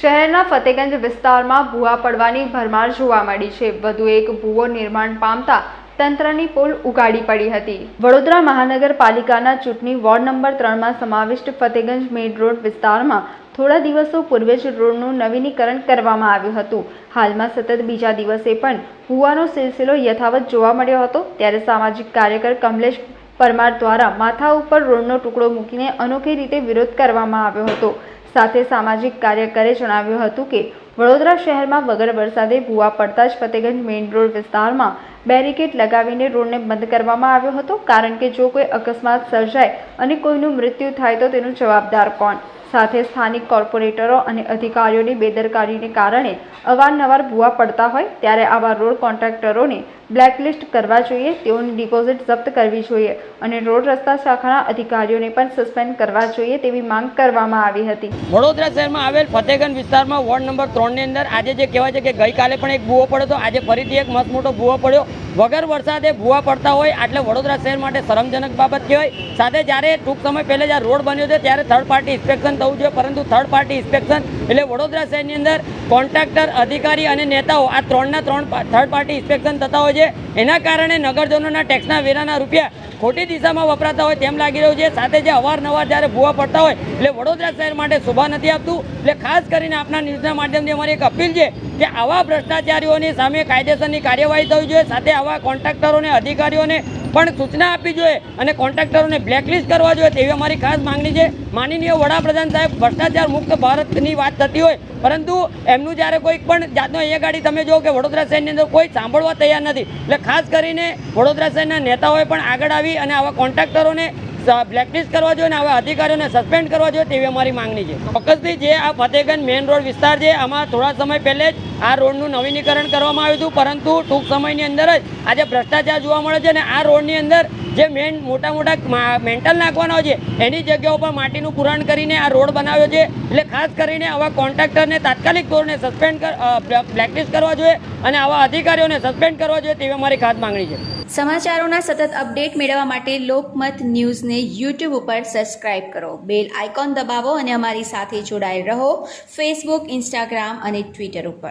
શહેરના ફતેગંજ વિસ્તારમાં ભૂવા પડવાની ભરમાર જોવા મળી છે. વધુ એક ભૂવો નિર્માણ પામતા તંત્રની પોલ ઉગાડી પડી હતી. વડોદરા મહાનગરપાલિકાના ચૂંટણી વોર્ડ નંબર ત્રણમાં સમાવિષ્ટ ફતેગંજ મેઇન રોડ વિસ્તારમાં થોડા દિવસો પૂર્વે જ રોડનું નવીનીકરણ કરવામાં આવ્યું હતું. હાલમાં સતત બીજા દિવસે પણ ભૂવાનો સિલસિલો યથાવત જોવા મળ્યો હતો. ત્યારે સામાજિક કાર્યકર કમલેશ પરમાર દ્વારા માથા ઉપર રોડનો ટુકડો મૂકીને અનોખી રીતે વિરોધ કરવામાં આવ્યો હતો. સાથે સામાજિક કાર્યકરે જણાવ્યું હતું કે, વડોદરા શહેરમાં વગર વરસાદે ભૂવા પડતા જ ફતેગંજ મેઇન રોડ વિસ્તારમાં બેરિકેડ લગાવીને રોડને બંધ કરવામાં આવ્યો હતો. કારણ કે જો કોઈ અકસ્માત સર્જાય અને કોઈનું મૃત્યુ થાય તો તેનું જવાબદાર કોણ? સાથે સ્થાનિક કોર્પોરેટરો અને અધિકારીઓની બેદરકારીને કારણે અવારનવાર ભૂવા પડતા હોય ત્યારે આવા રોડ કોન્ટ્રાક્ટરોને બ્લેકલિસ્ટ કરવા જોઈએ, તેઓની ડિપોઝિટ જપ્ત કરવી જોઈએ અને રોડ રસ્તા શાખાના અધિકારીઓને પણ સસ્પેન્ડ કરવા જોઈએ તેવી માંગ કરવામાં આવી હતી. વડોદરા શહેરમાં આવેલ ફતેગંજ વિસ્તારમાં વોર્ડ નંબર ત્રણની અંદર આજે જે કહેવાય છે કે ગઈકાલે પણ એક ભૂવો પડ્યો હતો. આજે ફરીથી એક મસ્ત મોટો ભૂવો પડ્યો. વગર વરસાદે ભૂવા પડતા હોય એટલે વડોદરા શહેર માટે શરમજનક બાબત કહેવાય. સાથે જ્યારે ટૂંક સમય પહેલાં જ્યારે રોડ બન્યો છે ત્યારે થર્ડ પાર્ટી ઇન્સ્પેક્શન થવું જોઈએ, પરંતુ થર્ડ પાર્ટી ઇન્સ્પેક્શન એટલે વડોદરા શહેરની અંદર કોન્ટ્રાક્ટર અધિકારી અને નેતાઓ આ ત્રણના ત્રણ થર્ડ પાર્ટી ઇન્સ્પેક્શન થતા હોય છે. એના કારણે નગરજનોના ટેક્સના વેરાના રૂપિયા ખોટી દિશામાં વપરાતા હોય તેમ લાગી રહ્યું છે. સાથે જે અવારનવાર જ્યારે ભૂવા પડતા હોય, એટલે વડોદરા શહેર માટે શોભા નથી આપતું. એટલે ખાસ કરીને આપના ન્યૂઝના માધ્યમથી અમારી એક અપીલ છે કે આવા ભ્રષ્ટાચારીઓની સામે કાયદેસરની કાર્યવાહી થવી જોઈએ. સાથે આવા કોન્ટ્રાક્ટરોને, અધિકારીઓને પણ સૂચના આપવી જોઈએ અને કોન્ટ્રાક્ટરોને બ્લેકલિસ્ટ કરવા જોઈએ. તેવી અમારી ખાસ માંગણી છે. માનનીય વડાપ્રધાન સાહેબ, ભ્રષ્ટાચાર મુક્ત ભારતની વાત થતી હોય, પરંતુ એમનું જ્યારે કોઈ પણ જાતનો અહીંયા ગાડી તમે જુઓ કે વડોદરા શહેરની અંદર કોઈ સાંભળવા તૈયાર નથી. એટલે ખાસ કરીને વડોદરા શહેરના નેતાઓએ પણ આગળ આવી અને આવા કોન્ટ્રાક્ટરોને બ્લેકલિસ્ટ કરવા જોઈએ અને આવા અધિકારીઓને સસ્પેન્ડ કરવા જોઈએ તેવી અમારી માંગણી છે. ચોક્કસથી જે આ ફતેગંજ મેઇન રોડ વિસ્તાર છે, આમાં થોડા સમય પહેલે જ આ રોડનું નવીનીકરણ કરવામાં આવ્યું હતું, પરંતુ ટૂંક સમયની અંદર જ આજે ભ્રષ્ટાચાર જોવા મળે છે અને આ રોડની અંદર જે મેન મોટા મોટા મેન્ટલ નાખવાના હોય છે, એની જગ્યાઓ પર માટીનું પુરાણ કરીને આ રોડ બનાવ્યો છે. એટલે ખાસ કરીને આવા કોન્ટ્રાક્ટરને તાત્કાલિક ધોરણે સસ્પેન્ડ બ્લેકલિસ્ટ કરવા જોઈએ અને આવા અધિકારીઓને સસ્પેન્ડ કરવા જોઈએ તેવી અમારી ખાસ માંગણી છે. સમાચારોના સતત અપડેટ મેળવવા માટે લોકમત ન્યૂઝને યુટ્યુબ ઉપર સબસ્ક્રાઇબ કરો. બેલ આઇકોન દબાવો અને અમારી સાથે જોડાયેલ રહો. ફેસબુક ઇન્સ્ટાગ્રામ અને ટ્વિટર ઉપર.